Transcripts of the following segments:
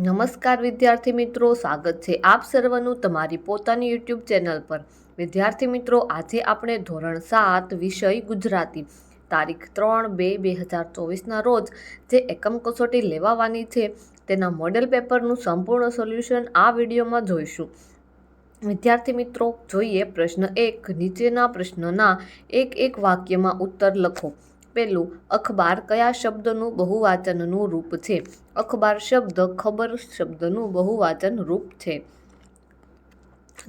નમસ્કાર વિદ્યાર્થી મિત્રો, સ્વાગત છે આપ સર્વનું તમારી પોતાની યુટ્યુબ ચેનલ પર. વિદ્યાર્થી મિત્રો, આજે આપણે ધોરણ સાત વિષય ગુજરાતી. તારીખ ત્રણ બે બે હજાર ચોવીસના રોજ જે એકમ કસોટી લેવાવાની છે, તેના મોડેલ પેપરનું સંપૂર્ણ સોલ્યુશન આ વિડીયોમાં જોઈશું. વિદ્યાર્થી મિત્રો, જોઈએ પ્રશ્ન એક, નીચેના પ્રશ્નના એક એક વાક્યમાં ઉત્તર લખો. પહેલું અખબાર કયા શબ્દનું બહુવાચનનું રૂપ છે? અખબાર શબ્દ ખબર શબ્દનું બહુવાચન રૂપ છે.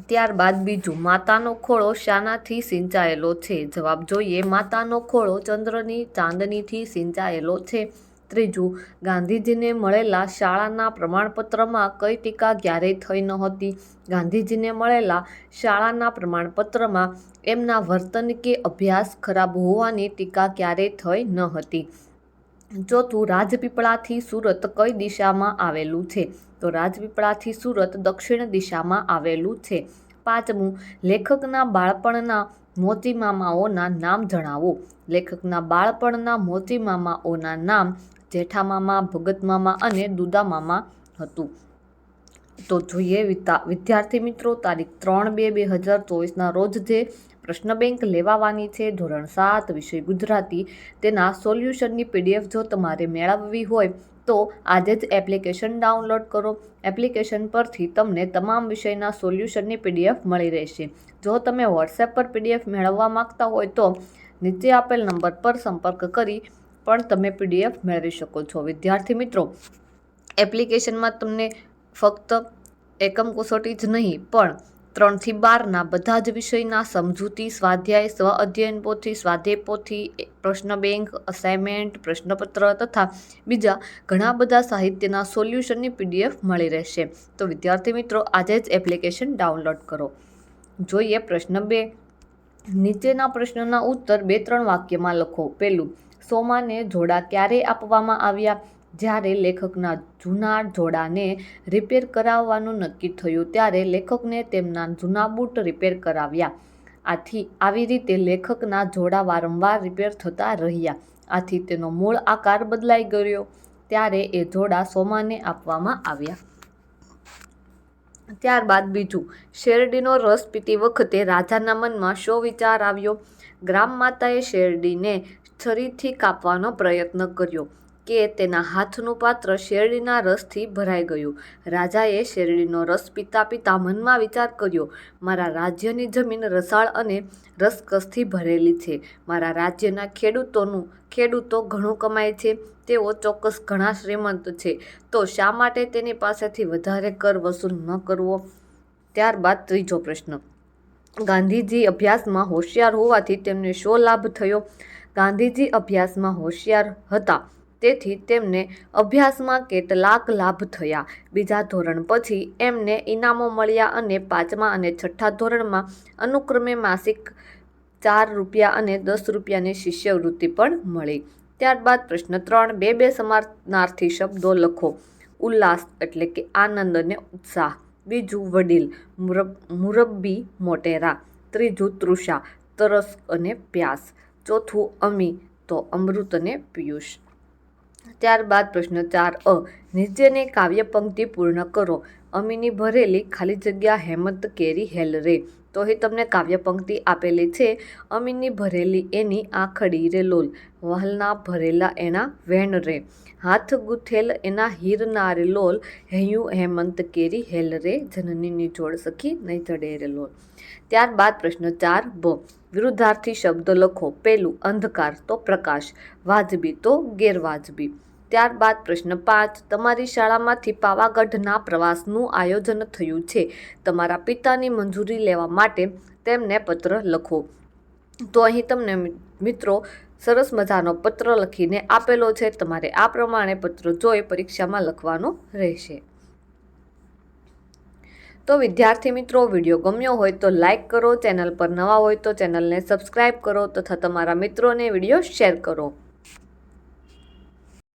ત્યારબાદ બીજું, માતાનો ખોળો શાનાથી સિંચાયેલો છે? જવાબ જોઈએ, માતાનો ખોળો ચંદ્રની ચાંદનીથી સિંચાયેલો છે. ત્રીજું, ગાંધીજીને મળેલા શાળાના પ્રમાણપત્રમાં કઈ ટીકા ક્યારેય થઈ નહોતી. ગાંધીજીને મળેલા શાળાના પ્રમાણપત્રમાં એમના વર્તન કે અભ્યાસ ખરાબ હોવાની ટીકા ક્યારેય થઈ ન હતી. ચોથું, રાજપીપળાથી સુરત કઈ દિશામાં આવેલું છે? તો રાજપીપળાથી સુરત દક્ષિણ દિશામાં આવેલું છે. પાંચમું, લેખકના બાળપણના મોતી મામાઓના નામ જણાવો. લેખકના બાળપણના મોતી મામાઓના નામ જેઠા મામા, ભગત મામા અને દુદા મામા હતું. તો જોઈએ વિદ્યાર્થી મિત્રો, તારીખ ત્રણ બે બે હજાર ચોવીસના રોજ જે પ્રશ્ન બેંક લેવાવાની છે, ધોરણ સાત, વિષય ગુજરાતી, તેના સોલ્યુશનની પીડીએફ જો તમારે મેળવવી હોય, તો આજે જ એપ્લિકેશન ડાઉનલોડ કરો. એપ્લિકેશન પરથી તમને તમામ વિષયના સોલ્યુશનની પીડીએફ મળી રહેશે. જો તમે વોટ્સએપ પર પીડીએફ મેળવવા માગતા હોય તો નીચે આપેલ નંબર પર સંપર્ક કરી પણ તમે પીડીએફ મેળવી શકો છો. વિદ્યાર્થી મિત્રો, એપ્લિકેશનમાં તમને ફક્ત એકમ કસોટી જ નહીં, પણ ત્રણથી બારના બધા જ વિષયના સમજૂતી, સ્વાધ્યાય, સ્વ અધ્યયન પોથી, સ્વાધ્યાય પોથી પ્રશ્ન બેંક અસાઇનમેન્ટ પ્રશ્નપત્ર તથા બીજા ઘણા બધા સાહિત્યના સોલ્યુશનની પીડીએફ મળી રહેશે. તો વિદ્યાર્થી મિત્રો, આજે જ એપ્લિકેશન ડાઉનલોડ કરો. જોઈએ પ્રશ્ન બે. નીચેના પ્રશ્નના ઉત્તર બે ત્રણ વાક્યમાં લખો. પહેલું સોમાને જોડા ક્યારે આપવામાં આવ્યા? જ્યારે લેખકના જૂના જોડાને રિપેર કરાવવાનું નક્કી થયું, ત્યારે લેખકને તેમના જૂના બૂટ રિપેર કરાવ્યા. આથી આવી રીતે લેખકના જોડા વારંવાર રિપેર થતા રહ્યા. આથી તેનો મૂળ આકાર બદલાઈ ગયો. ત્યારે એ જોડા સોમાને આપવામાં આવ્યા. ત્યારબાદ બીજું, શેરડીનો રસ પીતી વખતે રાજાના મનમાં શો વિચાર આવ્યો? ગ્રામ માતાએ શેરડીને છરીથી કાપવાનો પ્રયત્ન કર્યો કે તેના હાથનું પાત્ર શેરડીના રસથી ભરાઈ ગયું. રાજાએ શેરડીનો રસ પીતા પીતા મનમાં વિચાર કર્યો, મારા રાજ્યની જમીન રસાળ અને રસકસથી ભરેલી છે. મારા રાજ્યના ખેડૂતોનું, ખેડૂતો ઘણું કમાય છે. તેઓ ચોક્કસ ઘણા શ્રીમંત છે. તો શા માટે તેની પાસેથી વધારે કર વસૂલ ન કરવો? ત્યારબાદ ત્રીજો પ્રશ્ન ગાંધીજી અભ્યાસમાં હોશિયાર હોવાથી તેમને શો લાભ થયો? ગાંધીજી અભ્યાસમાં હોશિયાર હતા. તેથી તેમને અભ્યાસમાં કેટલાક લાભ થયા. બીજા ધોરણ પછી એમને ઇનામો મળ્યા અને પાંચમા અને છઠ્ઠા ધોરણમાં અનુક્રમે માસિક ચાર રૂપિયા અને દસ રૂપિયાની શિષ્યવૃત્તિ પણ મળી. ત્યારબાદ પ્રશ્ન ત્રણ, બે બે સમાનાર્થી શબ્દો લખો. ઉલ્લાસ એટલે કે આનંદ અને ઉત્સાહ. બીજું વડીલ મુરબ્બી મોટેરા, ત્રીજું તૃષા, તરસ અને પ્યાસ, ચોથું અમી, તો અમૃત અને પિયુષ. ત્યારબાદ પ્રશ્ન ચાર અ, નીચેની કાવ્ય પંક્તિ પૂર્ણ કરો. અમીની ભરેલી ખાલી જગ્યા હેમંત, કેરી હેલ રે તો એ તમને કાવ્ય પંક્તિ આપેલી છે. અમીની ભરેલી એની આખડી રે લોલ, વહલના ભરેલા એના વેણ રે. હાથ ગુથેલ એના હીરના રે લોલ, હૈયું હેમંત, કેરી હેલ રે જનનીની જોડ સખી નહીં ચડે રે લોલ. ત્યારબાદ પ્રશ્ન ચાર, બ. વિરુદ્ધાર્થી શબ્દ લખો. પહેલું અંધકાર તો પ્રકાશ, વાજબી તો ગેરવાજબી. ત્યારબાદ પ્રશ્ન પાંચ, તમારી શાળામાંથી પાવાગઢના પ્રવાસનું આયોજન થયું છે. તમારા પિતાની મંજૂરી લેવા માટે તેમને પત્ર લખો. તો અહીં તમને મિત્રો, સરસ મજાનો પત્ર લખીને આપેલો છે. તમારે આ પ્રમાણે પત્ર જોઈ પરીક્ષામાં લખવાનો રહેશે. તો વિદ્યાર્થી મિત્રો, વીડિયો ગમ્યો હોય તો લાઇક કરો. ચેનલ પર નવા હોય તો ચેનલને સબસ્ક્રાઈબ કરો તથા તમારા મિત્રોને વીડિયો શેર કરો.